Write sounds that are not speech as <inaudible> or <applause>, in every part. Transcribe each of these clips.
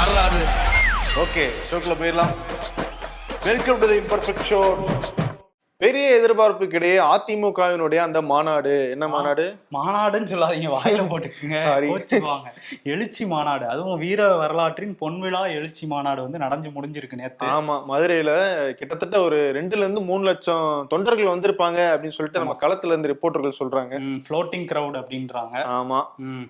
வரலாறு ஓகே ஷோக்கில் போயிடலாம். Welcome to the imperfect show பெரிய எதிர்பார்ப்புக்கிடையே அதிமுகவினுடைய அந்த மாநாடு என்ன மாநாடு? மாநாடுன்னு சொல்லாதீங்க வாயில போட்டுக்குங்க எழுச்சி மாநாடு. அதுவும் வீர வரலாற்றின் பொன்விழா எழுச்சி மாநாடு வந்து நடந்து முடிஞ்சிருக்கு நேத்து. ஆமா மதுரையில கிட்டத்தட்ட ஒரு ரெண்டுல இருந்து மூணு லட்சம் தொண்டர்கள் வந்திருப்பாங்க அப்படின்னு சொல்லிட்டு நம்ம களத்துல இருந்து ரிப்போர்ட்டர்கள் சொல்றாங்க. ஃப்ளோட்டிங் கிரவுட் அப்படின்றாங்க. ஆமா.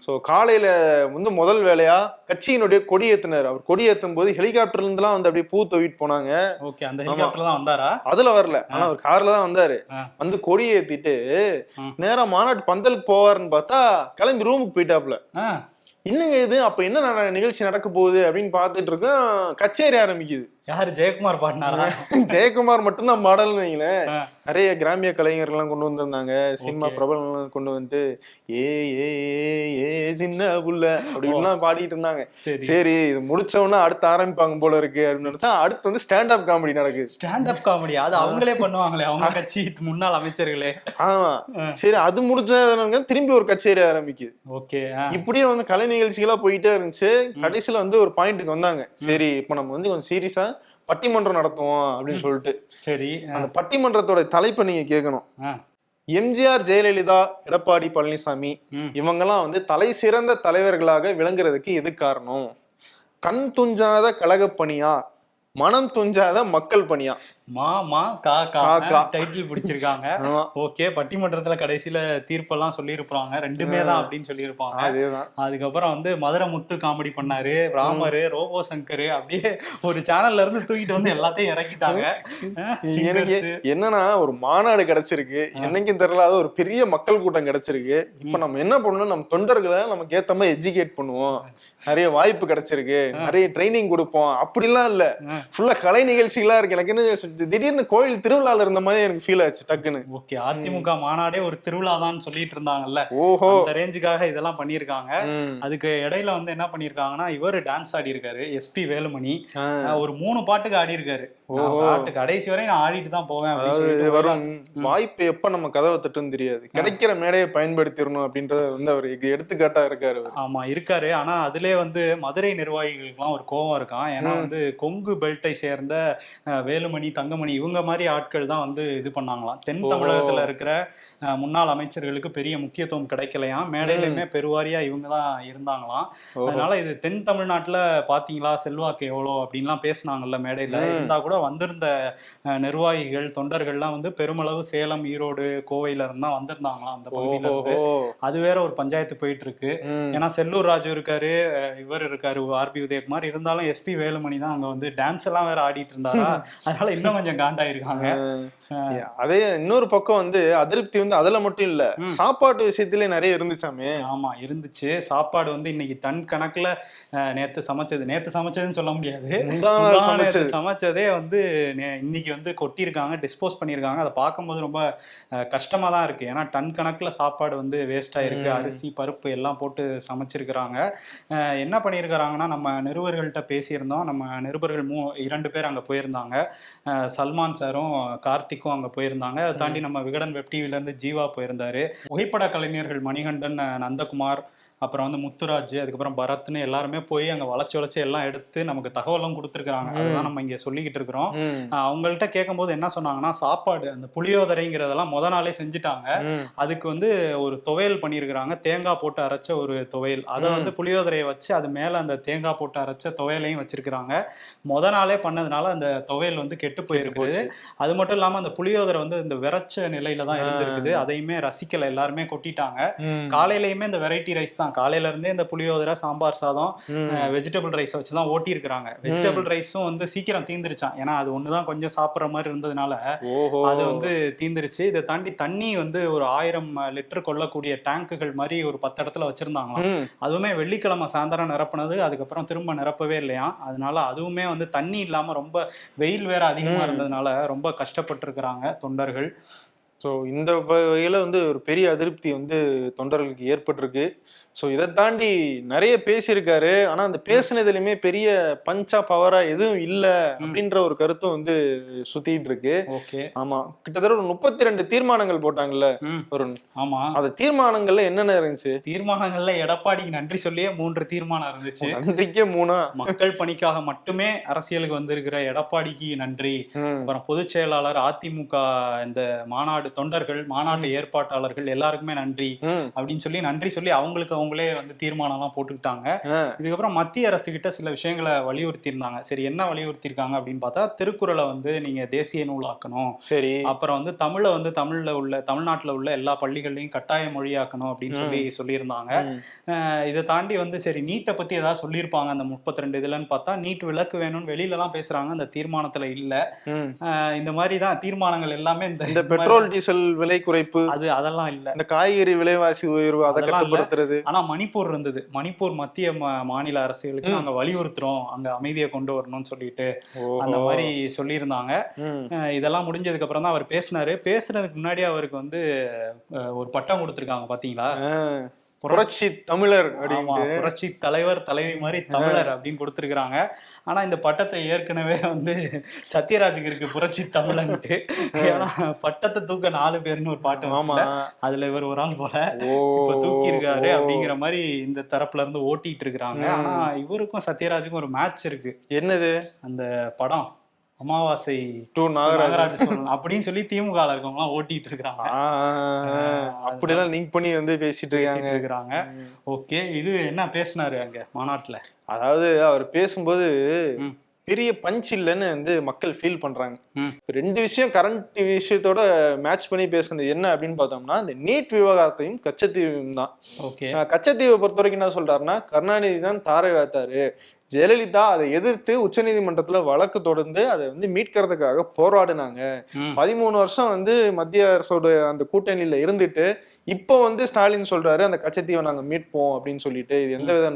சோ காலையில வந்து முதல் வேலையா கட்சியினுடைய கொடியேத்தினர் அவர் கொடியேத்தும் போது ஹெலிகாப்டர்ல இருந்துலாம் வந்து அப்படியே பூ தூவிட்டு போனாங்க. ஓகே அந்த ஹெலிகாப்டர் தான் வந்தாரா? அதுல வரல. ஆனா அவர் கார்ல தான் வந்தாரு. வந்து கொடி ஏத்திட்டு. நேரா மாநாட்டு பந்தலுக்கு போவாருன்னு பார்த்தா கிளம்பி ரூமுக்கு போயிட்டாப்ல என்னங்க இது? அப்ப என்ன நிகழ்ச்சி நடக்க போகுது அப்படின்னு பார்த்துட்டு இருக்கோம் கச்சேரி ஆரம்பிக்குது. யாரு ஜெயக்குமார் பாடினாரா? ஜெயக்குமார் மட்டும்தான் மாடல்னு வைங்களேன். நிறைய கிராமிய கலைஞர்கள்லாம் கொண்டு வந்திருந்தாங்க. சினிமா. பிரபலங்கள்லாம் கொண்டு வந்துட்டு ஏ ஏ ஏ, சின்ன புள்ள அப்படின்லாம் பாடிட்டு இருந்தாங்க. சரி. இது முடிச்ச உடனே அடுத்து ஆரம்பிப்பாங்க போல இருக்கு அப்படின்னு நினைச்சா அடுத்து வந்து ஸ்டாண்ட் அப் காமெடி நடக்குது. ஸ்டாண்ட் அப் காமெடி அது அவங்களே பண்ணுவாங்களே அவங்க கட்சி முன்னாள் அமைச்சர்களே. ஆமா. சரி அது முடிச்ச திரும்பி ஒரு கச்சேரி ஆரம்பிக்குது. ஓகே இப்படியே வந்து கலை நிகழ்ச்சிகளா போயிட்டே இருந்துச்சு. கடைசியில வந்து ஒரு பாயிண்ட்டுக்கு வந்தாங்க. சரி இப்ப நம்ம வந்து கொஞ்சம் சீரியஸா பட்டிமன்றம் நடத்துவோம் அப்படின்னு சொல்லிட்டு. சரி அந்த பட்டிமன்றத்தோட தலைப்பை நீங்க கேட்கணும் எம்ஜிஆர் ஜெயலலிதா எடப்பாடி பழனிசாமி. இவங்கெல்லாம் வந்து தலை சிறந்த தலைவர்களாக விளங்குறதுக்கு எது காரணம்? கண் துஞ்சாத கழகப் பணியா? மனம் துஞ்சாத மக்கள் பணியா? மா மா கா கா. டைட்டில் பிடிச்சிருக்காங்க. <laughs> ஓகே பட்டிமன்றத்துல கடைசியில தீர்ப்பெல்லாம் சொல்லியிருப்பாங்க. ரெண்டுமே தான் அப்படின்னு சொல்லியிருப்பாங்க. அதேதான். அதுக்கப்புறம் வந்து மதுரை முத்து காமெடி பண்ணாரு ராமரு ரோபோ சங்கர் அப்படியே ஒரு சேனல்ல இருந்து தூக்கிட்டு வந்து எல்லாத்தையும் இறக்கிட்டாங்க. எனக்கு. என்னன்னா ஒரு மாநாடு கிடைச்சிருக்கு. என்னைக்கும் தெரியலாத ஒரு பெரிய மக்கள் கூட்டம் கிடைச்சிருக்கு. இப்ப நம்ம என்ன பண்ணணும்? நம்ம தொண்டர்களை நமக்கு ஏத்த மாதிரி எஜுகேட் பண்ணுவோம். நிறைய வாய்ப்பு கிடைச்சிருக்கு. நிறைய ட்ரைனிங் கொடுப்போம். அப்படிலாம் இல்ல. ஃபுல்லா கலை நிகழ்ச்சிகளா இருக்கு. எனக்கு என்ன திடீர்னு கோயில் திருவிழால இருந்த மாதிரி எனக்கு ஃபீல் ஆச்சு டக்குன்னு. ஓகே அதிமுக மாநாடே ஒரு திருவிழா தான் சொல்லிட்டு இருந்தாங்கல்ல. ஓஹோ. அந்த ரேஞ்சுக்காக இதெல்லாம் பண்ணியிருக்காங்க. அதுக்கு இடையில வந்து என்ன பண்ணியிருக்காங்கன்னா இவர் டான்ஸ் ஆடி இருக்காரு எஸ்பி வேலுமணி. ஒரு மூணு பாட்டுக்கு ஆடி இருக்காரு. பாட்டு கடைசி வரை நான் ஆடிட்டு தான் போவேன் வரும். வாய்ப்பு எப்ப நம்ம கதவை தட்டுன்னு தெரியாது. கிடைக்கிற மேடையை பயன்படுத்திடணும் அப்படின்றத வந்து அவர் எடுத்துக்காட்டா இருக்காரு. ஆமா இருக்காரு. ஆனா அதுலயே வந்து மதுரை நிர்வாகிகளுக்குலாம் ஒரு கோவம் இருக்கான். ஏன்னா வந்து கொங்கு பெல்ட்டை சேர்ந்த வேலுமணி தங்கமணி இவங்க மாதிரி ஆட்கள் தான் வந்து இது பண்ணாங்களாம் தென். தமிழகத்துல இருக்கிற முன்னாள் அமைச்சர்களுக்கு பெரிய முக்கியத்துவம் கிடைக்கலையாம் மேடையிலுமே பெருவாரியா இவங்க தான் இருந்தாங்களாம். அதனால இது தென் தமிழ்நாட்டுல பாத்தீங்களா செல்வாக்கு எவ்வளோ அப்படின்லாம் பேசுனாங்கல்ல மேடையில. இருந்தா கூட வந்திருந்த நிர்வாகிகள் தொண்டர்கள்லாம் வந்து பெருமளவு சேலம் ஈரோடு கோவையில இருந்து வந்திருந்தாங்களாம் அந்த பகுதியில இருந்து. அது வேற ஒரு பஞ்சாயத்து போயிட்டு இருக்கு. ஏன்னா செல்லூர் ராஜு இருக்காரு இவர் இருக்காரு ஆர்பி உதயகுமார் இருந்தாலும் எஸ்பி வேலுமணி தான் அங்க வந்து டான்ஸ் எல்லாம் வேற ஆடிட்டு இருந்தாரா <laughs> அதனால இன்னும் கொஞ்சம் காண்டாயிருக்காங்க. ஆஹ் அதே இன்னொரு பக்கம் வந்து அதிருப்தி வந்து அதுல மட்டும் இல்ல. சாப்பாட்டு விஷயத்திலே நிறைய இருந்துச்சாமே? ஆமா இருந்துச்சு. சாப்பாடு வந்து இன்னைக்கு டன் கணக்குல நேத்து சமைச்சது. நேத்து சமைச்சதுன்னு சொல்ல முடியாது. சமைச்சது. வந்து நே- இன்னைக்கு வந்து கொட்டியிருக்காங்க டிஸ்போஸ் பண்ணியிருக்காங்க. அதை பார்க்கும்போது ரொம்ப கஷ்டமா தான் இருக்கு. ஏன்னா டன் கணக்குல சாப்பாடு வந்து வேஸ்ட் ஆயிருக்கு. அரிசி பருப்பு எல்லாம் போட்டு சமைச்சிருக்கிறாங்க. என்ன பண்ணியிருக்கிறாங்கன்னா நம்ம நிருபர்கள்ட்ட பேசியிருந்தோம். நம்ம நிருபர்கள் மூ இரண்டு பேர் அங்க போயிருந்தாங்க. சல்மான் சாரும் கார்த்திக்கும் அங்க போயிருந்தாங்க. அதை தாண்டி நம்ம விகடன் வெப் டிவில இருந்து ஜீவா போயிருந்தாரு. புகைப்பட கலைஞர்கள் மணிகண்டன் நந்தகுமார் அப்புறம் வந்து முத்துராஜ் அதுக்கப்புறம் பரத்னு எல்லாருமே போய் அங்க வளைச்சு வளைச்சு எல்லாம் எடுத்து நமக்கு தகவலும் கொடுத்துருக்காங்க அதுதான் நம்ம இங்க சொல்லிக்கிட்டு இருக்கிறோம். அவங்கள்ட்ட கேட்கும்போது என்ன சொன்னாங்கன்னா சாப்பாடு அந்த புளியோதரைங்கிறதெல்லாம் முத நாளே செஞ்சுட்டாங்க. அதுக்கு வந்து ஒரு துவையல் பண்ணியிருக்கிறாங்க. தேங்காய் போட்டு அரைச்ச ஒரு துவையல். அதை. வந்து புளியோதரையை வச்சு அது மேல அந்த தேங்காய் போட்டு அரைச்ச துவையலையும் வச்சிருக்கிறாங்க. முத நாளே பண்ணதுனால அந்த துவையல் வந்து கெட்டு போயிருக்குது. அது மட்டும் இல்லாம அந்த புளியோதரை வந்து இந்த விரைச்ச நிலையில தான். இருந்திருக்குது. அதையுமே ரசிக்கல. எல்லாருமே கொட்டிட்டாங்க. காலையிலயுமே இந்த வெரைட்டி ரைஸ் தான். காலையில இருந்தே இந்த புளியோதரை சாம்பார் சாதம். வெஜிடபிள் ரைஸ் வச்சு தான் ஓட்டி இருக்கிறாங்க வெஜிடபிள் ரைஸும் வந்து சீக்கிரம் தீந்துருச்சான் ஏன்னா அது ஒண்ணுதான் கொஞ்சம் சாப்பிட்ற மாதிரி இருந்ததுனால அது வந்து தீந்துருச்சு. இதை தாண்டி தண்ணி வந்து ஒரு ஆயிரம் லிட்டர் கொள்ளக்கூடிய டேங்குகள் மாதிரி ஒரு பத்து இடத்துல வச்சிருந்தாங்களாம். ம். அதுவுமே வெள்ளிக்கிழமை சாயந்தரம் நிரப்புனது அதுக்கப்புறம் திரும்ப நிரப்பவே இல்லையா? அதனால அதுவுமே வந்து தண்ணி இல்லாம ரொம்ப வெயில் வேற அதிகமா. இருந்ததுனால ரொம்ப கஷ்டப்பட்டிருக்கிறாங்க தொண்டர்கள். ஸோ இந்த வகையில வந்து ஒரு பெரிய அதிருப்தி வந்து தொண்டர்களுக்கு ஏற்பட்டிருக்கு. சோ இதை தாண்டி நிறைய பேசியிருக்காரு. ஆனா அந்த பேசுனதுலயுமே பெரிய பஞ்சா பவரா எதுவும் இல்ல அப்படின்ற ஒரு கருத்தும் வந்து சுத்திட்டு இருக்கு ஓகே. ஆமா. கிட்டத்தட்ட ஒரு முப்பத்தி ரெண்டு தீர்மானங்கள் போட்டாங்கல்ல ஒரு ஆமா. அந்த தீர்மானங்கள்ல என்னென்ன இருந்துச்சு? தீர்மானங்கள்ல எடப்பாடிக்கு நன்றி சொல்லியே மூன்று தீர்மானம் இருந்துச்சு. நன்றிக்கே மூணா? மக்கள் பணிக்காக மட்டுமே அரசியலுக்கு வந்திருக்கிற எடப்பாடிக்கு நன்றி. அப்புறம் பொதுச் செயலாளர் அதிமுக இந்த மாநாடு தொண்டர்கள் மாநாட்டு ஏற்பாட்டாளர்கள் எல்லாருக்குமே நன்றி. அப்படின்னு சொல்லி நன்றி சொல்லி அவங்களுக்கு அவங்களே வந்து தீர்மானம் எல்லாம் போட்டுக்கிட்டாங்க இதுக்கப்புறம் மத்திய அரசு கிட்ட சில விஷயங்களை வலியுறுத்தி இருந்தாங்க சரி என்ன வலியுறுத்திருக்காங்க அப்படின்னு பார்த்தா திருக்குறளை வந்து நீங்க தேசிய நூலாக்கணும். சரி. அப்புறம் வந்து தமிழை வந்து தமிழ்ல உள்ள தமிழ்நாட்டுல உள்ள எல்லா பள்ளிகள்லயும் கட்டாய மொழியாக்கணும் அப்படின்னு சொல்லி சொல்லியிருந்தாங்க. இதை தாண்டி வந்து சரி நீட்டை பத்தி ஏதாவது சொல்லியிருப்பாங்க அந்த முப்பத்தி ரெண்டு இதுலன்னு பார்த்தா நீட் விலக்கு வேணும்னு வெளியில எல்லாம் பேசுறாங்க அந்த தீர்மானத்துல இல்ல. இந்த மாதிரி தான் தீர்மானங்கள் எல்லாமே இந்த பெட்ரோல் டீசல் விலை குறைப்பு அது அதெல்லாம் இல்ல. இந்த காய்கறி விலைவாசி உயர்வு அதை. கட்டுப்படுத்துறது. ஆனா மணிப்பூர் இருந்தது. மணிப்பூர் மத்திய மாநில அரசுகளுக்கு நாங்க வலியுறுத்துறோம். அங்க அமைதியை கொண்டு வரணும்னு சொல்லிட்டு அந்த. மாதிரி சொல்லியிருந்தாங்க. இதெல்லாம் முடிஞ்சதுக்கு அப்புறம் தான் அவர் பேசினாரு. பேசுனதுக்கு முன்னாடி அவருக்கு வந்து ஒரு பட்டம் கொடுத்திருக்காங்க பாத்தீங்களா? ஆ, புரட்சி தமிழர் புரட்சி தலைவர் தலைவி மாதிரி தமிழர் அப்படின்னு கொடுத்திருக்காங்க ஆனா இந்த பட்டத்தை ஏற்கனவே வந்து சத்யராஜுக்கு இருக்கு புரட்சி தமிழன்ட்டு. ஏன்னா பட்டத்தை தூக்க நாலு பேர்னு ஒரு பாட்டு அதுல இவர் ஒரு ஆள் போல இப்ப தூக்கி இருக்காரு. அப்படிங்கிற மாதிரி இந்த தரப்புல இருந்து ஓட்டிட்டு இருக்கிறாங்க. ஆனா இவருக்கும் சத்யராஜுக்கும் ஒரு மேட்ச் இருக்கு. என்னது? அந்த படம். அமாவாசை டூ நாகராஜ் சொல்லணும். அப்படின்னு சொல்லி திமுக இருக்கவங்க ஓட்டிட்டு இருக்காங்க. அப்படிலாம் லிங்க் பண்ணி வந்து பேசிட்டு இருக்காங்க. இருக்கிறாங்க ஓகே இது என்ன பேசினாரு அங்க மாநாட்டுல? அதாவது அவர் பேசும்போது. பெரிய பஞ்ச் இல்லைன்னு வந்து மக்கள் ஃபீல் பண்றாங்க. ரெண்டு விஷயம் கரண்ட் விஷயத்தோட மேட்ச் பண்ணி பேசுனது என்ன அப்படின்னு பார்த்தோம்னா இந்த நீட் விவகாரத்தையும் கச்சத்தீவும் தான். கச்சத்தீவை பொறுத்த வரைக்கும் என்ன சொல்றாருன்னா கருணாநிதி தான் தாரை வாத்தாரு ஜெயலலிதா அதை எதிர்த்து உச்சநீதிமன்றத்துல வழக்கு தொடர்ந்து அதை வந்து மீட்கிறதுக்காக போராடினாங்க. பதிமூணு வருஷம் வந்து மத்திய அரசோட அந்த கூட்டணியில இருந்துட்டு இப்போ வந்து ஸ்டாலின் சொல்றாரு அந்த கச்சத்தீவை நாங்க மீட்போம் அப்படின்னு சொல்லிட்டு இது எந்த வித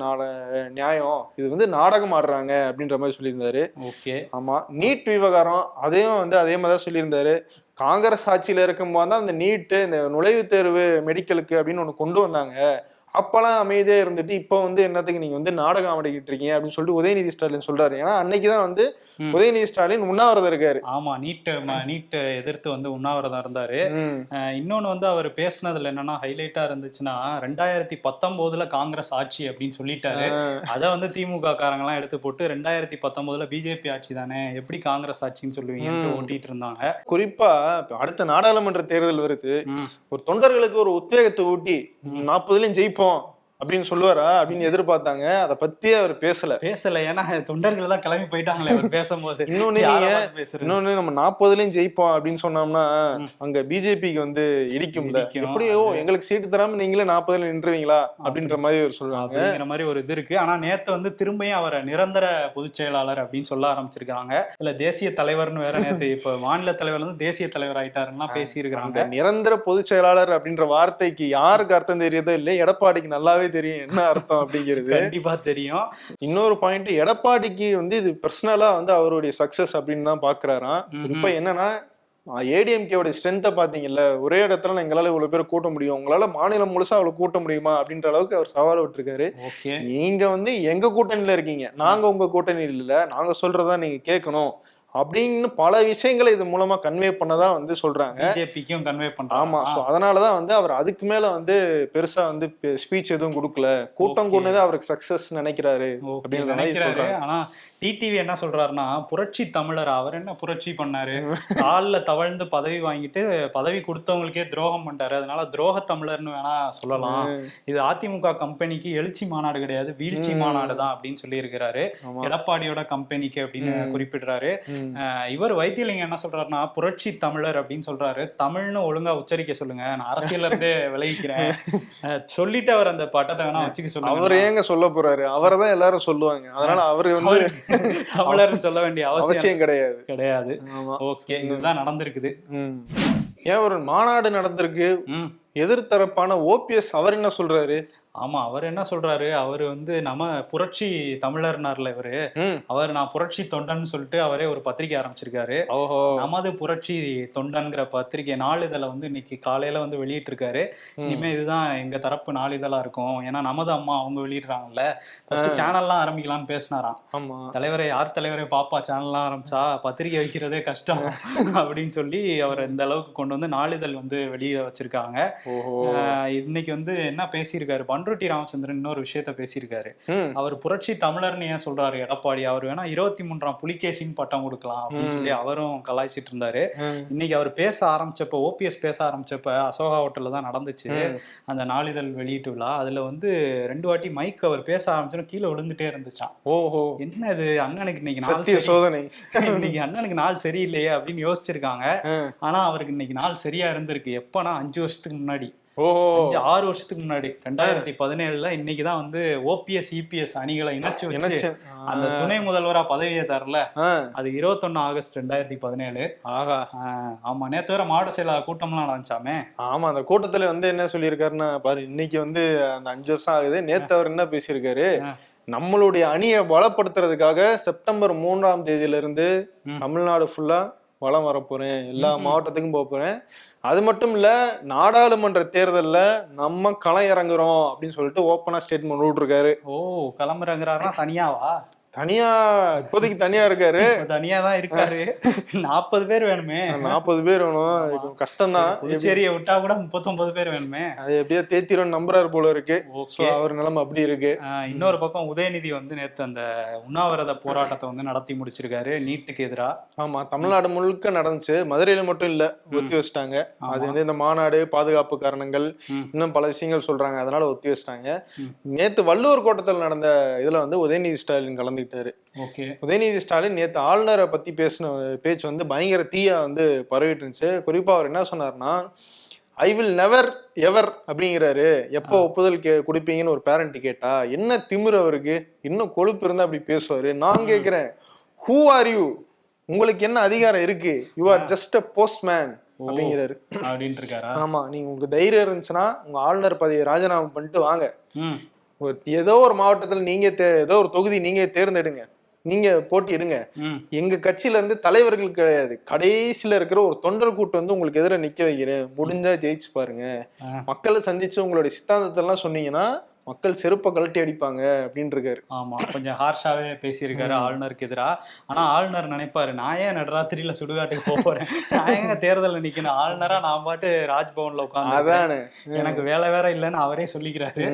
நியாயம்? இது வந்து நாடகம் ஆடுறாங்க அப்படின்ற மாதிரி சொல்லியிருந்தாரு. ஓகே. ஆமா நீட் விவகாரம் அதையும் வந்து அதே மாதிரி தான் சொல்லியிருந்தாரு. காங்கிரஸ் ஆட்சியில இருக்கும்போது தான் அந்த நீட்டு இந்த நுழைவுத் தேர்வு மெடிக்கலுக்கு அப்படின்னு ஒண்ணு கொண்டு வந்தாங்க. அப்பெல்லாம் அமைதியா இருந்துட்டு இப்போ வந்து என்னத்துக்கு நீங்க வந்து நாடகம் ஆடிக்கிட்டு இருக்கீங்க அப்படின்னு சொல்லிட்டு உதயநிதி ஸ்டாலின் சொல்றாரு. ஏன்னா அன்னைக்கு தான் வந்து உதயநிதி ஸ்டாலின் உண்ணாவிரதம் இருக்காரு. ஆமா நீட் நீட் எதிர்த்து வந்து உண்ணாவிரதம் இருந்தாரு. இன்னொன்னு வந்து அவர் பேசுனதுல என்னன்னா ஹைலைட்டா இருந்துச்சுன்னா ரெண்டாயிரத்தி பத்தொன்பதுல காங்கிரஸ் ஆட்சி அப்படின்னு சொல்லிட்டாரு. அதை வந்து திமுக காரங்க எல்லாம் எடுத்து போட்டு ரெண்டாயிரத்தி பத்தொன்பதுல பிஜேபி ஆட்சி தானே எப்படி காங்கிரஸ் ஆட்சின்னு சொல்லுவீங்கன்னு ம். ஓட்டிட்டு இருந்தாங்க. குறிப்பா அடுத்த நாடாளுமன்ற தேர்தல் வருது. ஒரு தொண்டர்களுக்கு ஒரு உத்வேகத்தை ஊட்டி நாற்பதுலயும் ஜெயிப்போம். அப்படின்னு சொல்லுவாரா அப்படின்னு எதிர்பார்த்தாங்க. அதை பத்தி அவர் பேசல. பேசல. ஏன்னா தொண்டர்கள் தான் கிளம்பி போயிட்டாங்களே அவர் பேசும்போது. இன்னொன்னு? இன்னொன்னு நம்ம நாற்பதுலயும் ஜெயிப்போம் அப்படின்னு சொன்னோம்னா. அங்க பிஜேபிக்கு வந்து இடிக்கும். எப்படியோ எங்களுக்கு சீட்டு தராம நீங்களே நாற்பதுல நின்றுவீங்களா அப்படின்ற மாதிரி அவர் சொல்றாங்க. அப்படிங்கிற மாதிரி ஒரு இது இருக்கு. ஆனா நேத்து வந்து திரும்பியும் அவரை நிரந்தர பொதுச் செயலாளர் அப்படின்னு சொல்ல ஆரம்பிச்சிருக்காங்க இல்ல தேசிய தலைவர்னு வேற நேத்து இப்ப மாநில தலைவர் வந்து தேசிய தலைவர் ஆயிட்டாருன்னா பேசி அந்த இருக்கிறாங்க நிரந்தர பொதுச் செயலாளர் அப்படின்ற வார்த்தைக்கு யாருக்கு அர்த்தம் தெரியுதோ இல்லை எடப்பாடிக்கு நல்லாவே தெரியும் என்ன அர்த்தம் அப்படிங்கிறது. கண்டிப்பா தெரியும். இன்னொரு பாயிண்ட் எடப்பாடிக்கு வந்து இது பர்சனலா வந்து அவருடைய சக்சஸ் அப்படின்னு தான் பாக்குறாராம். இப்ப என்னன்னா ஏடிஎம்கேவோட ஸ்ட்ரென்த்தை பாத்தீங்கல்ல ஒரே இடத்துல எங்களால இவ்வளவு பேர் கூட்ட முடியும் உங்களால மாநிலம் முழுசா அவ்வளவு கூட்ட முடியுமா அப்படின்ற அளவுக்கு அவர் சவால் விட்டுருக்காரு. நீங்க வந்து எங்க கூட்டணியில இருக்கீங்க? நாங்க உங்க கூட்டணியில் இல்ல நாங்க சொல்றதா நீங்க கேட்கணும் அப்படின்னு பல விஷயங்களை இது மூலமா கன்வே பண்ணதா வந்து சொல்றாங்க. பிஜேபிக்கும் கன்வே ஆமா பண்றாங்க சோ அதனாலதான் வந்து அவர் அதுக்கு மேல வந்து பெருசா வந்து ஸ்பீச் எதுவும் கொடுக்கல. கூட்டம். கூடனே அவருக்கு சக்சஸ் நினைக்கிறாரு மாதிரி நினைக்கிறாரு. ஆனா டிடிவி என்ன சொல்றாருன்னா புரட்சி தமிழர் அவர் என்ன புரட்சி பண்ணாரு? <laughs> கால்ல தவழ்ந்து பதவி வாங்கிட்டு பதவி கொடுத்தவங்களுக்கே துரோகம் பண்ணிட்டாரு. அதனால துரோக தமிழர்னு வேணா சொல்லலாம். இது அதிமுக கம்பெனிக்கு எழுச்சி மாநாடு கிடையாது. வீழ்ச்சி. மாநாடு தான் அப்படின்னு சொல்லி இருக்கிறாரு ஆமா. எடப்பாடியோட கம்பெனிக்கு அப்படின்னு. குறிப்பிடுறாரு. இவர் வைத்தியலிங்கம் என்ன சொல்றாருன்னா புரட்சி தமிழர் அப்படின்னு சொல்றாரு. தமிழ்னு ஒழுங்கா உச்சரிக்க சொல்லுங்க. நான் அரசியல்ல இருந்தே விலகிக்கிறேன். அஹ் சொல்லிட்டு அவர் அந்த பட்டத்தை வேணா வச்சுக்க அவர் சொல்லுங்க ஏங்க சொல்ல போறாரு? அவரை தான் எல்லாரும் சொல்லுவாங்க. அதனால அவரு வந்து தமிழர்னு சொல்ல வேண்டிய அவசியம் கிடையாது. கிடையாது. ஓகே இதுதான் நடந்திருக்குது. ஏன் ஒரு மாநாடு நடந்திருக்கு? எதிர்த்தரப்பான ஓபிஎஸ் அவர் என்ன சொல்றாரு? ஆமா அவர் என்ன சொல்றாரு? அவர் வந்து நம்ம புரட்சி தமிழர்னார்ல இவரு. அவர் நான் புரட்சி தொண்டன் சொல்லிட்டு அவரே ஒரு பத்திரிகை ஆரம்பிச்சிருக்காரு. ஓஹோ. நமது புரட்சி தொண்டன்கிற பத்திரிகை நாளிதழை வந்து இன்னைக்கு காலையில வந்து வெளியிட்டிருக்காரு. ம். இனிமே இதுதான் எங்க தரப்பு நாளிதழா இருக்கும். ஏன்னா நமது அம்மா அவங்க வெளியிடுறாங்கல்ல. ஃபர்ஸ்ட் சேனல்லாம் ஆரம்பிக்கலாம்னு பேசினாராம். தலைவரை யார் தலைவரை பாப்பா சேனல்லாம் ஆரம்பிச்சா பத்திரிகை வைக்கிறதே கஷ்டம் <laughs> அப்படின்னு சொல்லி அவர் இந்த அளவுக்கு கொண்டு வந்து நாளிதழ் வந்து வெளியே வச்சிருக்காங்க. இன்னைக்கு வந்து என்ன பேசியிருக்காரு? பண்ருட்டி ராமச்சந்திரன் இன்னொரு விஷயத்த பேசியிருக்காரு. அவர் புரட்சி தமிழர்னு ஏன் சொல்றாரு எடப்பாடி? அவர் வேணா இருபத்தி மூன்றாம் புலிகேசின்னு பட்டம் கொடுக்கலாம் அப்படின்னு சொல்லி அவரும் கலாய்ச்சிட்டு இருந்தாரு. இன்னைக்கு அவர் பேச ஆரம்பிச்சப்ப ஓபிஎஸ் பேச ஆரம்பிச்சப்ப அசோகா ஹோட்டல்ல தான் நடந்துச்சு. அந்த நாளிதழ் வெளியீட்டு விழா. அதுல வந்து ரெண்டு வாட்டி மைக் அவர் பேச ஆரம்பிச்சோன்னு கீழே விழுந்துட்டே இருந்துச்சான் ஓஹோ. என்ன இது? அண்ணனுக்கு இன்னைக்கு நாள் சோதனை. இன்னைக்கு அண்ணனுக்கு நாள் சரியில்லையே அப்படின்னு யோசிச்சிருக்காங்க. ஆனா அவருக்கு இன்னைக்கு நாள் சரியா இருந்திருக்கு. எப்பனா அஞ்சு வருஷத்துக்கு முன்னாடி. அஞ்சு ஆறு வருஷத்துக்கு முன்னாடி. ரெண்டாயிரத்தி பதினேழுல இன்னைக்குதான் வந்து ஓபிஎஸ் இபிஎஸ் அணிகளை இணைச்சு வச்சு அந்த துணை முதல்வரா பதவியை தரல. அது இருபத்தொன்னு ஆகஸ்ட் ரெண்டாயிரத்தி பதினேழு. ஆகா ஆஹ் ஆமா நேத்து வர மாவட்ட செயலாளர் கூட்டம்லாம் நடந்துச்சாமே. ஆமா அந்த கூட்டத்துல வந்து என்ன சொல்லியிருக்காருன்னா பாரு இன்னைக்கு வந்து அந்த அஞ்சு வருஷம் ஆகுது. நேத்து அவர் என்ன பேசியிருக்காரு. நம்மளுடைய அணியை பலப்படுத்துறதுக்காக செப்டம்பர் மூன்றாம் தேதியில இருந்து ம். தமிழ்நாடு ஃபுல்லா வளம் வரப்போறேன் எல்லா மாவட்டத்துக்கும் போக போறேன். அது மட்டும் இல்ல நாடாளுமன்ற தேர்தல்ல நம்ம களம் இறங்குறோம் அப்படின்னு சொல்லிட்டு ஓப்பனா ஸ்டேட்மெண்ட் விட்டுருக்காரு ஓ கிளம்புறங்கிறாருன்னா தனியாவா? தனியா இப்போதைக்கு தனியா இருக்காரு. தனியா தான் இருக்காரு. நாற்பது பேர் வேணுமே. நாற்பது பேர் வேணும். இது கஷ்டம்தான். புதுச்சேரியை விட்டா கூட முப்பத்தொன்பது பேர் வேணுமே. அது எப்படியோ தேத்திரும் நம்புறாரு போல இருக்கு. அவர் நிலைமை அப்படி இருக்கு. இன்னொரு பக்கம் உதயநிதி வந்து நேத்து அந்த உண்ணாவிரத போராட்டத்தை வந்து நடத்தி முடிச்சிருக்காரு நீட்டுக்கு எதிரா. ஆமா தமிழ்நாடு முழுக்க நடந்துச்சு. மதுரையில மட்டும் இல்ல ஒத்தி வச்சிட்டாங்க. அது வந்து இந்த மாநாடு பாதுகாப்பு காரணங்கள். இன்னும் பல விஷயங்கள் சொல்றாங்க. அதனால ஒத்தி வச்சிட்டாங்க. நேத்து வள்ளுவர் கோட்டத்தில் நடந்த இதுல வந்து உதயநிதி ஸ்டாலின் ஓகே. உதயநிதி ஸ்டாலின் நேத்து ஆளுநரை பத்தி பேசின பேச்சு வந்து பயங்கர தீயா வந்து பரவிட்டு இருந்துச்சு குறிப்பா அவர் என்ன சொன்னாருன்னா ஐ வில் நெவர் எவர் அப்படிங்கிறாரு. எப்போ ஒப்புதல் கே கொடுப்பீங்கன்னு ஒரு பேரண்ட் கேட்டா என்ன திமிரு அவருக்கு? இன்னும் கொழுப்பு இருந்தா அப்படி பேசுவாரு. நான் கேக்குறேன். ஹூ ஆர் யூ உங்களுக்கு என்ன அதிகாரம் இருக்கு? You are just a postman. அப்படிங்கிறாரு. அப்படின்ட்டு இருக்காரா? ஆமா. நீங்க உங்களுக்கு தைரியம் இருந்துச்சுன்னா உங்க ஆளுநர் பதவியை ராஜினாமா பண்ணிட்டு வாங்க. ஏதோ ஒரு மாவட்டத்துல நீங்க ஏதோ ஒரு தொகுதி நீங்க தேர்ந்தெடுங்க. நீங்க போட்டியிடுங்க. எங்க கட்சியில இருந்து தலைவர்கள் கிடையாது. கடைசியில இருக்கிற ஒரு தொண்டர் கூட்டம் வந்து உங்களுக்கு எதிராக நிக்க வைக்கிறேன். முடிஞ்சா ஜெயிச்சு பாருங்க. மக்களை சந்திச்சு உங்களுடைய சித்தாந்தத்தை எல்லாம் சொன்னீங்கன்னா மக்கள் செருப்பை கழட்டி அடிப்பாங்க அப்படின்னு இருக்காரு ஆமா கொஞ்சம் ஹார்ஷாவே பேசியிருக்காரு ஆளுநருக்கு எதிரா. ஆனா ஆளுநர் நினைப்பாரு நான் ஏன் நடுராத்திரியில சுடுகாட்டுக்கு போக போறேன்? நான் ஏங்க தேர்தல்ல நிக்கணும்? ஆளுநரா நான் பாட்டு ராஜ்பவன்ல உட்காந்து அதானே. எனக்கு வேலை வேற இல்லைன்னு அவரே சொல்லிக்கிறாரு.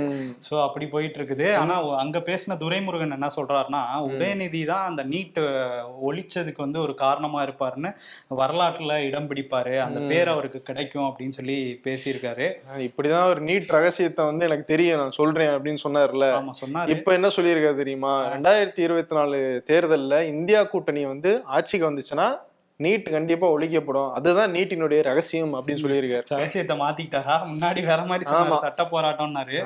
சோ அப்படி போயிட்டு இருக்குது ஆனா அங்க பேசின துரைமுருகன் என்ன சொல்றாருன்னா உதயநிதி தான் அந்த நீட் ஒழிச்சதுக்கு வந்து ஒரு காரணமா இருப்பாருன்னு வரலாற்றுல இடம் பிடிப்பாரு. அந்த பேர் அவருக்கு கிடைக்கும் அப்படின்னு சொல்லி பேசியிருக்காரு. இப்படிதான் ஒரு நீட் ரகசியத்தை வந்து எனக்கு தெரியும். நான் சொல்றேன். அப்படின்னு சொன்னார்ல. இப்ப என்ன சொல்லியிருக்காரு தெரியுமா? ரெண்டாயிரத்தி இருபத்தி நாலு தேர்தல்ல இந்தியா கூட்டணி வந்து ஆட்சிக்கு வந்துச்சுன்னா நீட் கண்டிப்பா ஒழிக்கப்படும். அதுதான் நீட்டினுடைய ரகசியம் அப்படின்னு சொல்லியிருக்காரு. ரகசியத்தை மாத்திக்கிட்டாரா? முன்னாடி வேற மாதிரி. சட்ட போராட்டம்னாரு.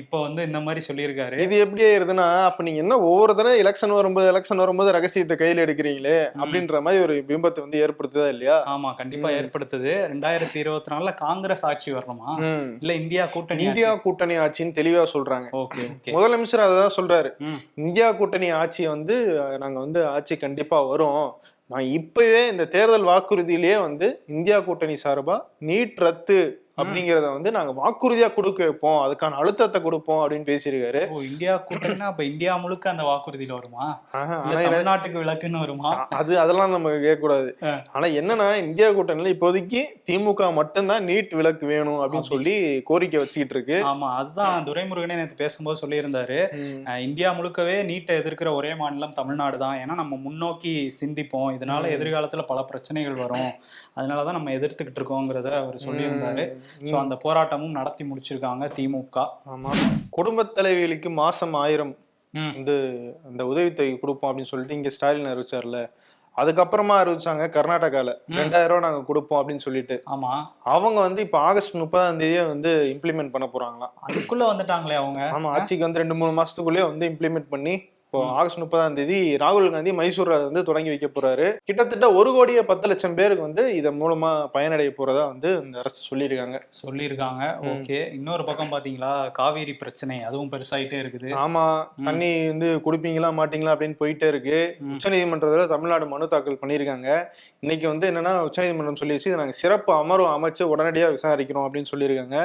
இப்போ வந்து இந்த மாதிரி சொல்லியிருக்காரு. இது எப்படி ஆயிருதுன்னா அப்ப நீங்க என்ன ஒவ்வொரு தடவை எலெக்ஷன் வரும்போது எலெக்ஷன் வரும்போது ரகசியத்தை கையில எடுக்கிறீங்களே அப்படின்ற மாதிரி ஒரு பிம்பத்தை வந்து ஏற்படுத்துதா இல்லையா? ஆமா கண்டிப்பா ஏற்படுத்துது. ரெண்டாயிரத்தி இருபத்தி நாலுல காங்கிரஸ் ஆட்சி வரணுமா. இல்ல இந்தியா கூட்டணி இந்தியா கூட்டணி ஆட்சின்னு தெளிவா சொல்றாங்க. ஓகே முதலமைச்சர் அததான் சொல்றாரு. இந்தியா கூட்டணி ஆட்சி வந்து நாங்க வந்து ஆட்சி கண்டிப்பா வரும். நான் இப்பவே இந்த தேர்தல் வாக்குறுதியிலேயே வந்து இந்தியா கூட்டணி சார்பாக நீட் ரத்து அப்படிங்கறத வந்து நாங்க வாக்குறுதியா கொடுக்க வைப்போம். அதுக்கான அழுத்தத்தை கொடுப்போம் அப்படின்னு பேசியிருக்காரு. இந்தியா கூட்டணினா அப்ப இந்தியா முழுக்க அந்த வாக்குறுதியில வருமா? தமிழ்நாட்டுக்கு விளக்குன்னு வருமா? அது அதெல்லாம் நம்ம கேட்க கூடாது ஆ. ஆனா என்னன்னா இந்தியா கூட்டணியில இப்போதைக்கு திமுக மட்டும்தான் நீட் விலக்கு வேணும் அப்படின்னு சொல்லி கோரிக்கை வச்சுக்கிட்டு இருக்கு. ஆமா அதுதான் துரைமுருகனே நேற்று பேசும்போது சொல்லியிருந்தாரு. இந்தியா முழுக்கவே நீட்டை எதிர்க்கிற ஒரே மாநிலம் தமிழ்நாடு தான். ஏன்னா நம்ம முன்னோக்கி சிந்திப்போம். இதனால எதிர்காலத்துல பல பிரச்சனைகள் வரும். அதனாலதான் நம்ம எதிர்த்துக்கிட்டு இருக்கோங்கிறத அவர் சொல்லியிருந்தாரு. சோ அந்த போராட்டமும் நடத்தி முடிச்சிருக்காங்க திமுக. ஆமா. குடும்ப தலைவிகளுக்கு மாசம் ஆயிரம். வந்து அந்த உதவித்தொகை கொடுப்போம் அப்படின்னு சொல்லிட்டு இங்க ஸ்டாலின் அறிவிச்சார்ல. அதுக்கப்புறமா அறிவிச்சாங்க கர்நாடகால. ரெண்டாயிரம் ரூபாய் நாங்க கொடுப்போம் அப்படின்னு சொல்லிட்டு. ஆமா. அவங்க வந்து இப்ப ஆகஸ்ட் முப்பதாம் தேதியே வந்து இம்ப்ளிமெண்ட் பண்ண போறாங்களாம். அதுக்குள்ள வந்துட்டாங்களே அவங்க. ஆமா ஆட்சிக்கு வந்து ரெண்டு மூணு மாசத்துக்குள்ளேயே வந்து இம்ப்ளிமெண்ட் பண்ணி இப்போ ஆகஸ்ட் முப்பதாம் தேதி ராகுல் காந்தி மைசூர்ல வந்து தொடங்கி வைக்க போறாரு. கிட்டத்தட்ட ஒரு கோடியே பத்து லட்சம் பேருக்கு வந்து இதன் மூலமா பயனடைய போறதா வந்து இந்த அரசு சொல்லியிருக்காங்க. சொல்லியிருக்காங்க. ஓகே. இன்னொரு பக்கம் பாத்தீங்களா? காவேரி பிரச்சனை அதுவும் பெருசாயிட்டே இருக்குது. ஆமா. தண்ணி வந்து குடிப்பீங்களா மாட்டீங்களா அப்படின்னு போயிட்டே இருக்கு. உச்சநீதிமன்றத்துல தமிழ்நாடு மனு தாக்கல் பண்ணியிருக்காங்க. இன்னைக்கு வந்து என்னன்னா உச்சநீதிமன்றம் சொல்லிடுச்சு இதை நாங்க சிறப்பு அமர்வு அமைச்சு உடனடியா விசாரிக்கிறோம் அப்படின்னு சொல்லியிருக்காங்க.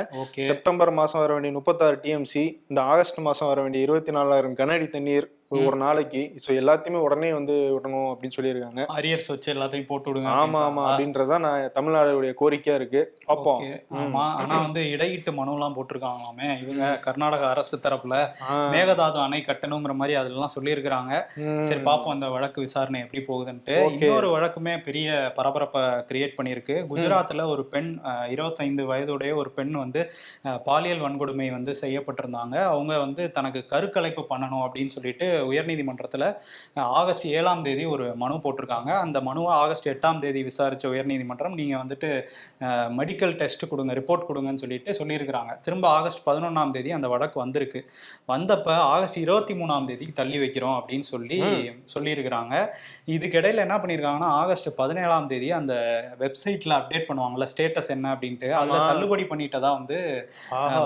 செப்டம்பர் மாசம் வர வேண்டிய முப்பத்தாறு டிஎம்சி இந்த ஆகஸ்ட் மாசம் வர வேண்டிய இருபத்தி நாலாயிரம் கனஅடி தண்ணீர் ஒரு- நாளைக்கு. சோ எல்லாத்தையுமே உடனே வந்து விடணும் அப்படின்னு சொல்லியிருக்காங்க. அரியர்ஸ் வச்சு எல்லாத்தையும் போட்டு விடுங்க ஆமா ஆமா? அப்படின்றதுதான் நான் தமிழ்நாடுடைய கோரிக்கையா இருக்கு. பார்ப்போம் ஓகே. ஆமா ஆனா வந்து இடையிட்டு மனுலாம் போட்டிருக்காங்களாமே. இவங்க கர்நாடக அரசு தரப்புல மேகதாது அணை கட்டணுங்கிற மாதிரி அதெல்லாம் சொல்லியிருக்கிறாங்க. சரி பாப்போம் அந்த வழக்கு விசாரணை எப்படி போகுதுன்ட்டு. இன்னொரு வழக்குமே பெரிய பரபரப்பை கிரியேட் பண்ணியிருக்கு. குஜராத்ல ஒரு பெண் 25 வயதுடைய ஒரு பெண் வந்து பாலியல் வன்கொடுமை வந்து செய்யப்பட்டிருந்தாங்க. அவங்க வந்து தனக்கு கருக்கலைப்பு பண்ணணும் அப்படின்னு சொல்லிட்டு உயர்நீதிமன்றத்துல ஆகஸ்ட் ஏழாம் தேதி ஒரு மனு போட்டிருக்காங்க. அந்த மனுவை ஆகஸ்ட் எட்டாம் தேதி விசாரிச்ச உயர்நீதிமன்றம் நீங்க வந்துட்டு மெடிக்கல் டெஸ்ட் கொடுங்க ரிப்போர்ட் கொடுங்கன்னு சொல்லிட்டு சொல்லியிருக்கிறாங்க. திரும்ப ஆகஸ்ட் பதினொன்றாம் தேதி அந்த வழக்கு வந்திருக்கு. வந்தப்ப ஆகஸ்ட் இருபத்தி மூணாம் தேதிக்கு தள்ளி வைக்கிறோம் அப்படின்னு சொல்லி சொல்லியிருக்கிறாங்க. இதுக்கிடையில என்ன பண்ணியிருக்காங்கன்னா ஆகஸ்ட் பதினேழாம் தேதி அந்த வெப்சைட்ல அப்டேட் பண்ணுவாங்கல்ல ஸ்டேட்டஸ் என்ன அப்படின்ட்டு அதுல. தள்ளுபடி பண்ணிட்டதா வந்து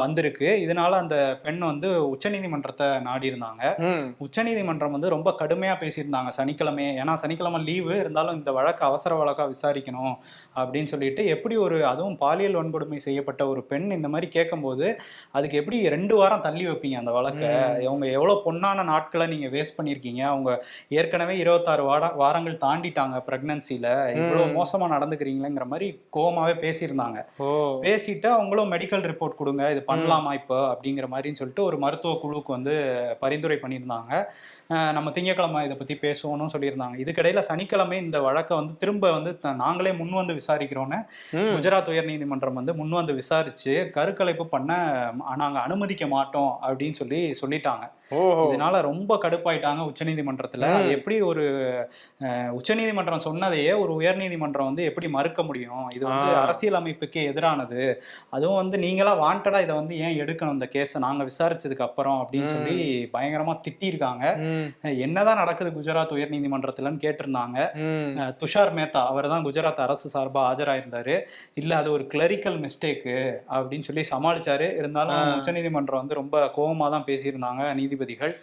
வந்திருக்கு. இதனால அந்த பெண் வந்து உச்சநீதிமன்றத்தை நாடி இருந்தாங்க ம். உச்சநீதிமன்றம் வந்து ரொம்ப கடுமையா பேசியிருந்தாங்க. சனிக்கிழமை ஏன்னா சனிக்கிழமை லீவு இருந்தாலும் இந்த வழக்கு அவசர வழக்கா விசாரிக்கணும் அப்படின்னு சொல்லிட்டு எப்படி ஒரு அதுவும் பாலியல் வன்கொடுமை செய்யப்பட்ட ஒரு பெண் இந்த மாதிரி கேட்கும்போது அதுக்கு எப்படி ரெண்டு வாரம் தள்ளி வைப்பீங்க அந்த வழக்கை? அவங்க எவ்வளவு பொன்னான நாட்களை நீங்க வேஸ்ட் பண்ணியிருக்கீங்க? அவங்க ஏற்கனவே இருபத்தாறு வார வாரங்கள் தாண்டிட்டாங்க பிரெக்னன்சில இவ்வளவு மோசமா நடந்துக்கிறீங்களேங்கிற மாதிரி கோவமாவே பேசியிருந்தாங்க. பேசிட்டு அவங்களும் மெடிக்கல் ரிப்போர்ட் கொடுங்க இது பண்ணலாமா இப்போ? அப்படிங்கிற மாதிரின்னு சொல்லிட்டு ஒரு மருத்துவ குழுவுக்கு வந்து பரிந்துரை பண்ணியிருந்தாங்க. நம்ம திங்கக்கிழமை இதை பத்தி பேசுவோம்னு சொல்லியிருந்தாங்க. இதுக்கிடையில சனிக்கிழமை இந்த வழக்கை வந்து திரும்ப வந்து நாங்களே முன் வந்து விசாரிக்கிறோன்னு. குஜராத் உயர்நீதிமன்றம் வந்து முன் வந்து விசாரிச்சு கருக்கலைப்பு பண்ண அஹ், நாங்க அனுமதிக்க மாட்டோம் அப்படின்னு சொல்லி சொல்லிட்டாங்க. இதனால ரொம்ப கடுப்பாயிட்டாங்க உச்சநீதிமன்றத்துல. எப்படி ஒரு உச்சநீதிமன்றம் சொன்னதையே ஒரு உயர்நீதிமன்றம் வந்து எப்படி மறுக்க முடியும்? இது வந்து. அரசியல் அமைப்புக்கு எதிரானது. அதுவும் வந்து நீங்களா வாண்டடா இதை வந்து ஏன் எடுக்கணும் இந்த கேஸை? நாங்க விசாரிச்சதுக்கு அப்புறம் அப்படின்னு சொல்லி பயங்கரமா திட்டியிருக்காங்க. அஹ், என்னதான் நடக்குது குஜராத் உயர்நீதிமன்றத்துலன்னு கேட்டிருந்தாங்க. ம். அஹ், துஷார் மேத்தா அவர் தான் குஜராத் அரசு சார்பா ஆஜராயிருந்தாரு. இல்ல அது ஒரு கிளரிக்கல் மிஸ்டேக்கு அப்படின்னு சொல்லி சமாளிச்சாரு. இருந்தாலும். உச்சநீதிமன்றம் வந்து ரொம்ப கோவமா தான் பேசியிருந்தாங்க நீதிபதிகள்.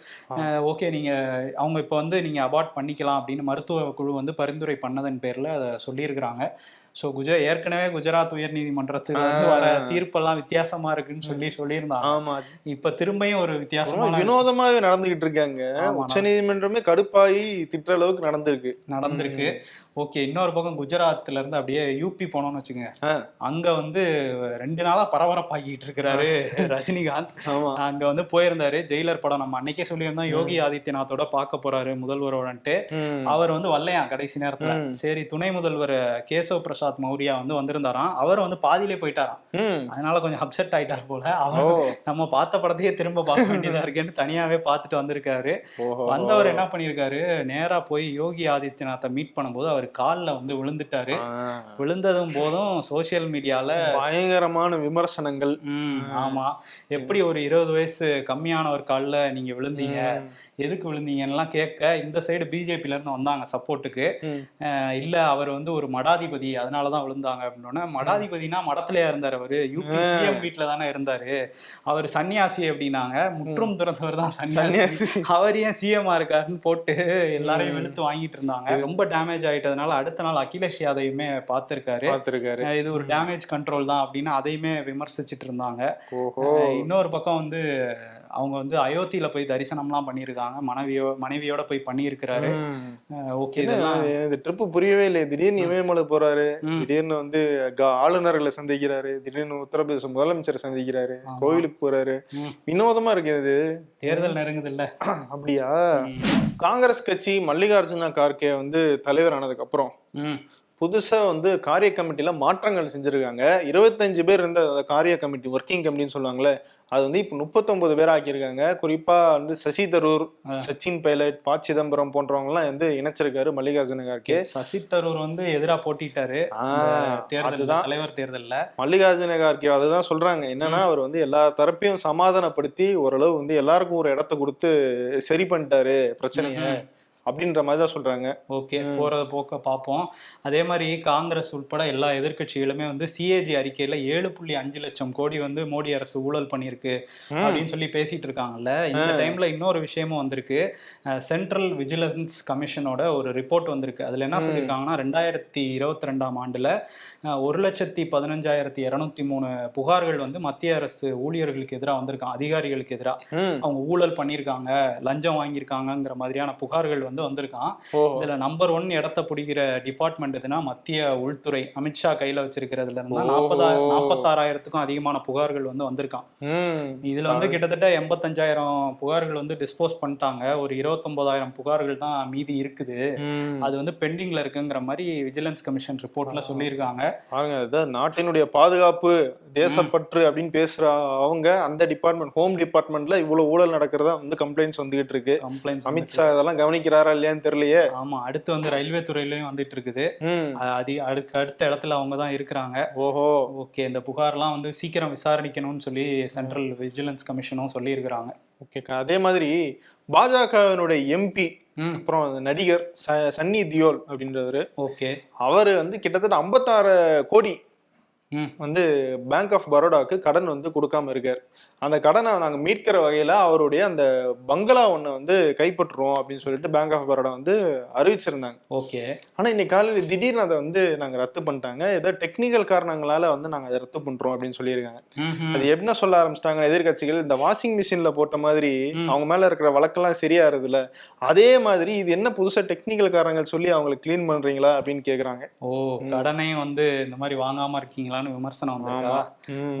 ஓகே நீங்க அவங்க இப்போ வந்து நீங்க அபார்ட் பண்ணிக்கலாம் அப்படின்னு மருத்துவ குழு வந்து பரிந்துரை பண்ணதன் பேர்ல அதை சொல்லியிருக்கிறாங்க. ஸோ குஜ ஏற்கனவே குஜராத் உயர்நீதிமன்றத்துல இருந்து வர ஆ. தீர்ப்பெல்லாம் வித்தியாசமா இருக்குன்னு சொல்லி சொல்லியிருந்தாங்க. ஆமா. இப்ப திரும்பியும் ஒரு ரொம்ப வித்தியாசமான வினோதமாவே நடந்துகிட்டு இருக்காங்க. உச்ச நீதிமன்றமே கடுப்பாயி திட்டுற அளவுக்கு நடந்திருக்கு. நடந்திருக்கு. ஓகே இன்னொரு பக்கம் குஜராத்ல இருந்து அப்படியே யூபி போனோம்னு வச்சுங்க. அங்க வந்து ரெண்டு நாளா பரபரப்பாக்கிட்டு இருக்கிறாரு ரஜினிகாந்த். அங்க வந்து போயிருந்தாரு ஜெயிலர் படம் நம்ம அன்னைக்கே சொல்லியிருந்தோம். யோகி ஆதித்யநாத்தோட பார்க்க போறாரு முதல்வரோடன்ட்டு. அவர் வந்து வரலையாம் கடைசி நேரத்துல. சரி துணை முதல்வர் கேசவ் பிரசாத் மௌரியா வந்து வந்திருந்தாராம். அவர் வந்து பாதியிலே போயிட்டாராம். அதனால கொஞ்சம் அப்செட் ஆயிட்டார் போல. அவர் நம்ம பார்த்த படத்தையே திரும்ப பார்க்க வேண்டியதா இருக்கேன்னு தனியாவே பார்த்துட்டு வந்திருக்காரு. வந்தவர் என்ன பண்ணியிருக்காரு? நேரா போய் யோகி ஆதித்யநாத்தை மீட் பண்ணும்போது அவர் கால்ல வந்து விழுந்துட்டாரு. விழுந்ததும் போதும் சோஷியல் மீடியால பயங்கரமான விமர்சனங்கள். ஆமா. எப்படி ஒரு இருபது வயசு கம்மியான ஒரு கால்ல நீங்க விழுந்தீங்க. எதுக்கு விழுந்தீங்கலாம் கேட்க இந்த சைடு பிஜேபில இருந்து வந்தாங்க சப்போர்ட்டுக்கு. இல்ல அவர் வந்து ஒரு மடாதிபதி அதனாலதான் விழுந்தாங்க அப்படின்னா மடாதிபதினா மடத்திலேயா இருந்தார் அவரு. யூபி சிஎம் வீட்டுல தானே இருந்தாரு. அவர் சன்னியாசி அப்படின்னாங்க. முற்றும் துறந்தவர் தான் சன்னியாசி. அவர் ஏன் சிஎம்ஆ இருக்காருன்னு போட்டு எல்லாரையும் வெளுத்து வாங்கிட்டு இருந்தாங்க. ரொம்ப டேமேஜ் ஆயிட்டதுனால அடுத்த நாள் அகிலேஷ் யாதையுமே பார்த்திருக்காரு. பார்த்திருக்காரு. இது ஒரு டேமேஜ் கண்ட்ரோல் தான் அப்படின்னு அதையுமே விமர்சிச்சிட்டு இருந்தாங்க. இன்னொரு பக்கம் வந்து அவங்க வந்து அயோத்தியில போய் தரிசனம்லாம் பண்ணியிருக்காங்க. மனைவியோ மனைவியோட போய் பண்ணியிருக்கிறாரு. ஓகே இந்த ட்ரிப் புரியவே இல்லை திடீர்னு இமயமலை போறாரு. திடீர்னு வந்து ஆளுநர்களை சந்திக்கிறாரு. திடீர்னு உத்தரப்பிரதேச முதலமைச்சரை சந்திக்கிறாரு. கோவிலுக்கு போறாரு. வினோதமா இருக்கு இது. தேர்தல் நெருங்குது இல்ல <clears throat> அப்படியா காங்கிரஸ் கட்சி மல்லிகார்ஜுன கார்கே வந்து தலைவர் ஆனதுக்கு அப்புறம் புதுசா வந்து காரிய கமிட்டில மாற்றங்கள் செஞ்சிருக்காங்க. இருபத்தஞ்சு பேர் இருந்த காரிய கமிட்டி ஒர்க்கிங் கமிட்டின்னு சொல்லுவாங்கல்ல அது வந்து இப்ப 39 பேர் ஆக்கியிருக்காங்க. குறிப்பா வந்து சசி தரூர் சச்சின் பைலட் ப சிதம்பரம் போன்றவங்க எல்லாம் வந்து இணைச்சிருக்காரு மல்லிகார்ஜுன கார்கே. சசி தரூர் வந்து எதிரா போட்டிட்டாரு. ஆஹ் தேர்தல் தலைவர் தேர்தல்ல. மல்லிகார்ஜுன கார்கே அதுதான் சொல்றாங்க. என்னன்னா அவர் வந்து எல்லா தரப்பையும் சமாதானப்படுத்தி ஓரளவு வந்து எல்லாருக்கும் ஒரு இடத்த கொடுத்து சரி பண்ணிட்டாரு பிரச்சனைய. அப்படின்ற மாதிரி தான் சொல்றாங்க. ஓகே போறத போக்க பார்ப்போம் அதே மாதிரி காங்கிரஸ் உட்பட எல்லா எதிர்க்கட்சிகளுமே வந்து சிஏஜி அறிக்கையில ஏழு புள்ளி அஞ்சு லட்சம் கோடி வந்து மோடி அரசு ஊழல் பண்ணியிருக்கு அப்படின்னு சொல்லி பேசிட்டு இருக்காங்கல்ல. இந்த டைம்ல இன்னொரு விஷயமும் வந்திருக்கு. சென்ட்ரல் விஜிலன்ஸ் கமிஷனோட ஒரு ரிப்போர்ட் வந்திருக்கு. அதுல என்ன சொல்லியிருக்காங்கன்னா ரெண்டாயிரத்தி இருபத்தி ரெண்டாம் ஆண்டுல ஒரு லட்சத்தி பதினஞ்சாயிரத்தி இருநூத்தி மூணு புகார்கள் வந்து மத்திய அரசு ஊழியர்களுக்கு எதிராக வந்திருக்காங்க. அதிகாரிகளுக்கு எதிராக அவங்க ஊழல் பண்ணியிருக்காங்க லஞ்சம் வாங்கியிருக்காங்கிற மாதிரியான புகார்கள் வந்து வந்திருக்கான். ஓஹோ இதுல நம்பர் ஒன் இடத்த பிடிக்கிற டிபார்ட்மெண்ட் எதுனா மத்திய உள்துறை அமித்ஷா கையில வச்சிருக்கிறதுல இருந்தா ஓஹோ. நாற்பதா நாற்பத்தாறாயிரத்துக்கும் அதிகமான புகார்கள் வந்து வந்திருக்கான். இதுல வந்து கிட்டத்தட்ட எண்பத்தஞ்சாயிரம் புகார்கள் வந்து டிஸ்போஸ் பண்ணிட்டாங்க. ஒரு இருபத்தொன்பதாயிரம் புகார்கள் தான் மீதி இருக்குது. அது வந்து பெண்டிங்ல இருக்குங்கிற மாதிரி விஜிலன்ஸ் கமிஷன் ரிப்போர்ட்ல சொல்லியிருக்காங்க. நாட்டினுடைய பாதுகாப்பு தேசப்பற்று அப்படின்னு பேசுற அவங்க அந்த டிபார்ட்மெண்ட் ஹோம் டிபார்ட்மெண்ட்ல இவ்வளவு ஊழல் நடக்கிறதா வந்து கம்ப்ளைண்ட்ஸ் வந்துகிட்டு இருக்கு. அமித்ஷா இதெல்லாம் கவனிக்கிறாரா இல்லையான்னு தெரியலையே. ஆமா அடுத்து வந்து ரயில்வே துறையிலயும் வந்துட்டு இருக்குது அது அடுக்கு அடுத்த இடத்துல அவங்க தான் இருக்கிறாங்க. ஓஹோ. ஓகே இந்த புகார்லாம் வந்து சீக்கிரம் விசாரணிக்கணும்னு சொல்லி சென்ட்ரல் விஜிலன்ஸ் கமிஷனும் சொல்லியிருக்கிறாங்க. ஓகேக்கா அதே மாதிரி பாஜகவினுடைய எம்பி அப்புறம் நடிகர் சன்னி தியோல் அப்படின்றவரு ஓகே. அவரு வந்து கிட்டத்தட்ட 56 கோடி வந்து பேங்க் ஆஃப் பரோடாவுக்கு கடன் வந்து கொடுக்காம இருக்காரு. அந்த கடனை நாங்க மீட்கிற வகையில அவருடைய அந்த பங்களா ஒண்ணு வந்து கைப்பற்றுறோம் அப்படின்னு சொல்லிட்டு பேங்க் ஆஃப் பரோடா வந்து அறிவிச்சிருந்தாங்க. ஓகே. ஆனா இன்னைக்கு காலையில திடீர்னு அதை வந்து நாங்க ரத்து பண்ணிட்டாங்க. ஏதோ டெக்னிக்கல் காரணங்களால வந்து நாங்க அதை ரத்து பண்றோம் அப்படின்னு சொல்லியிருக்காங்க. அது என்ன சொல்ல ஆரம்பிச்சிட்டாங்க எதிர்க்கட்சிகள் இந்த வாஷிங் மிஷின்ல போட்ட மாதிரி. அவங்க மேல இருக்கிற வழக்கெல்லாம் இல்ல அதே மாதிரி இது என்ன புதுசா டெக்னிக்கல் காரணங்கள் சொல்லி அவங்களை க்ளீன் பண்றீங்களா அப்படின்னு கேக்குறாங்க. ஓ கடனையும் வந்து இந்த மாதிரி வாங்காம இருக்கீங்களான்னு விமர்சனம் வந்திருக்கா.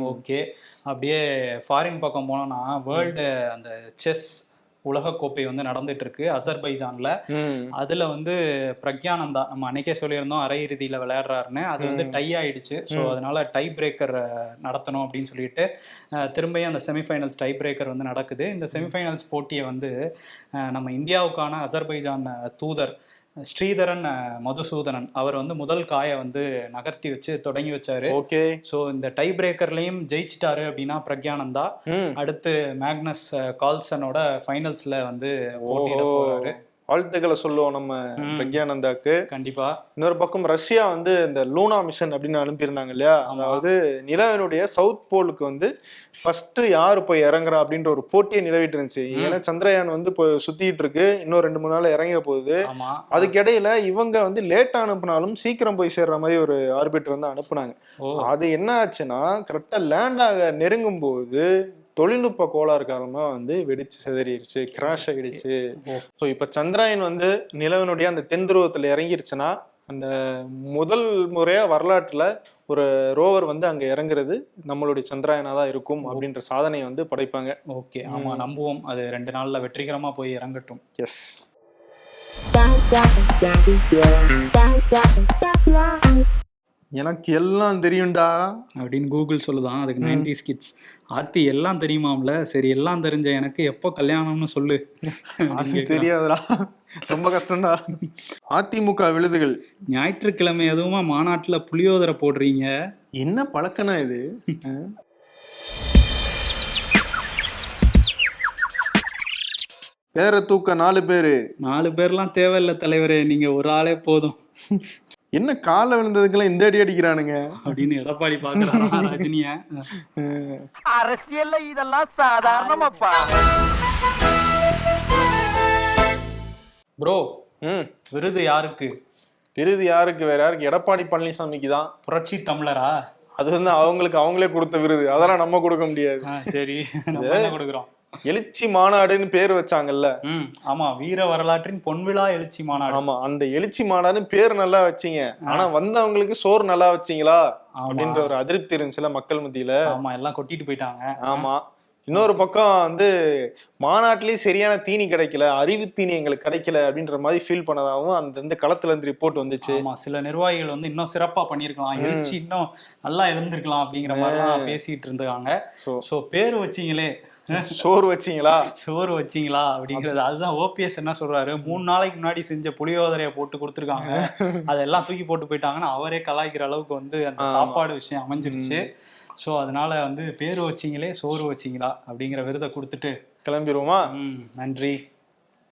ஓகே. அப்படியே ஃபாரின் பக்கம் போனோம்னா வேர்ல்டு அந்த செஸ் உலகக்கோப்பை வந்து நடந்துட்டு இருக்கு அசர்பைஜான்ல. அதுல வந்து பிரக்யானந்தா நம்ம அன்னைக்கே சொல்லியிருந்தோம் அரையிறுதியில விளையாடுறாருன்னு. அது வந்து டை ஆயிடுச்சு. ஸோ அதனால டை பிரேக்கர் நடத்தணும் அப்படின்னு சொல்லிட்டு திரும்பியும் அந்த செமிஃபைனல்ஸ் டை பிரேக்கர் வந்து நடக்குது. இந்த செமிஃபைனல்ஸ் போட்டியை வந்து நம்ம இந்தியாவுக்கான அசர்பைஜான் தூதர் ஸ்ரீதரன் மதுசூதனன். அவர் வந்து முதல் காயை வந்து நகர்த்தி வச்சு தொடங்கி வச்சாரு. ஓகே. ஸோ இந்த டை பிரேக்கர்லையும் ஜெயிச்சிட்டாரு அப்படின்னா பிரக்யானந்தா. அடுத்து மேக்னஸ் கால்சனோட ஃபைனல்ஸ்ல வந்து போட்டியிட. போறாரு. வாழ்த்துக்களை சொல்லுவோம் நம்ம. பிரக்யானந்தாக்கு. கண்டிப்பா. இன்னொரு பக்கம் ரஷ்யா வந்து இந்த லூனா மிஷன் அப்படின்னு அனுப்பியிருந்தாங்க இல்லையா. அதாவது நிலவினுடைய சவுத் போலுக்கு வந்து ஃபர்ஸ்ட் யாரு போய் இறங்குறா அப்படின்ற ஒரு போட்டியை நிலவிட்டு இருந்துச்சு. ஏன்னா சந்திரயான் வந்து இப்போ சுத்திட்டு இருக்கு. இன்னும் ரெண்டு மூணு நாள்ல இறங்க போகுது. ஆமா. அதுக்கு இடையில இவங்க வந்து லேட்டா அனுப்புனாலும் சீக்கிரம் போய் சேர்ற மாதிரி ஒரு ஆர்பிட்டர் வந்து அனுப்புனாங்க. அது என்ன ஆச்சுன்னா கரெக்டா லேண்ட் ஆக நெருங்கும் போது தொழில்நுட்ப கோளாறு காரணமா வந்து வெடிச்சு சிதறிடுச்சு கிராஷ் ஆயிடுச்சு. ஓ. ஸோ இப்ப சந்திராயன் வந்து நிலவினுடைய அந்த தென் துருவத்துல இறங்கிருச்சுன்னா அந்த முதல் முறையா வரலாற்றுல ஒரு ரோவர் வந்து அங்க இறங்குறது நம்மளுடைய சந்திராயனா தான் இருக்கும் அப்படின்ற சாதனையை வந்து படைப்பாங்க. ஓகே ஆமா நம்புவோம். அது ரெண்டு நாள்ல வெற்றிகரமா போய் இறங்கட்டும். எஸ் எனக்கு எல்லாம் தெரியும்டா. அப்படின்னு கூகுள் சொல்லுதான். அதுக்கு நைன்டி கிட்ஸ் ஆத்தி எல்லாம் தெரியுமாம்ல? சரி எல்லாம் தெரிஞ்ச எனக்கு எப்போ கல்யாணம்னு சொல்லு. தெரியாதுடா. ரொம்ப கஷ்டம்டா. அதிமுக விழுதுகள். ஞாயிற்றுக்கிழமை எதுவுமா மாநாட்டுல புளியோதரை போடுறீங்க? என்ன பழக்கனா இது? பேரை தூக்க நாலு பேரு. நாலு பேர்லாம் தேவையில்ல தலைவரே. நீங்க ஒரு ஆளே போதும். என்ன காலை விழுந்ததுக்கெல்லாம் இந்த அடி அடிக்கிறானுங்க? அப்படின்னு எடப்பாடி பாக்குறாரா ரஜினிய அரசியல்ல இதெல்லாம் சாதாரணமாப்பா. ப்ரோ ம். விருது யாருக்கு? விருது யாருக்கு? வேற யாருக்கு? எடப்பாடி பழனிசாமிக்கு தான். புரட்சி தமிழரா? அது வந்து அவங்களுக்கு அவங்களே கொடுத்த விருது. அதெல்லாம் நம்ம கொடுக்க முடியாது. சரி. கொடுக்குறோம்? எழுச்சி மாநாடுன்னு பேர் வச்சாங்கல்ல. ஆமா வீர வரலாற்றின் பொன்விழா எழுச்சி மாநாடு. ஆமா அந்த எழுச்சி மாநாடுன்னு பேர் நல்லா வச்சீங்க. ஆனா வந்தவங்களுக்கு சோறு நல்லா வச்சீங்களா. அப்படின்ற ஒரு அதிருப்தி இருந்துச்சுல மக்கள் மத்தியில. ஆமா எல்லாம் கொட்டிட்டு போயிட்டாங்க. ஆமா. இன்னொரு பக்கம் வந்து மாநாட்டிலேயே சரியான தீனி கிடைக்கல அறிவு தீனி எங்களுக்கு கிடைக்கல அப்படின்ற மாதிரி ஃபீல் பண்ணதாகவும் அந்த இந்த களத்துல இருந்து ரிப்போர்ட் வந்துச்சு. ஆமா சில நிர்வாகிகள் வந்து இன்னும் சிறப்பா பண்ணியிருக்கலாம். எழுச்சி இன்னும் நல்லா எழுந்திருக்கலாம் அப்படிங்கிற மாதிரிலாம் பேசிட்டு இருந்தாங்க. ஸோ பேர் வச்சீங்களே. சோறு வச்சீங்களா? சோறு வச்சீங்களா? அப்படிங்கிறது. அதுதான் ஓபிஎஸ் என்ன சொல்றாரு? மூணு நாளைக்கு முன்னாடி செஞ்ச புளியோதரையை போட்டு கொடுத்துருக்காங்க. அதெல்லாம் தூக்கி போட்டு போயிட்டாங்கன்னு அவரே கலாய்க்கிற அளவுக்கு வந்து அந்த. சாப்பாடு விஷயம் அமைஞ்சிருச்சு. ஸோ அதனால வந்து பேர் வச்சீங்களே சோறு வச்சீங்களா? அப்படிங்கிற விருதை கொடுத்துட்டு கிளம்பிடுவோமா ம், நன்றி.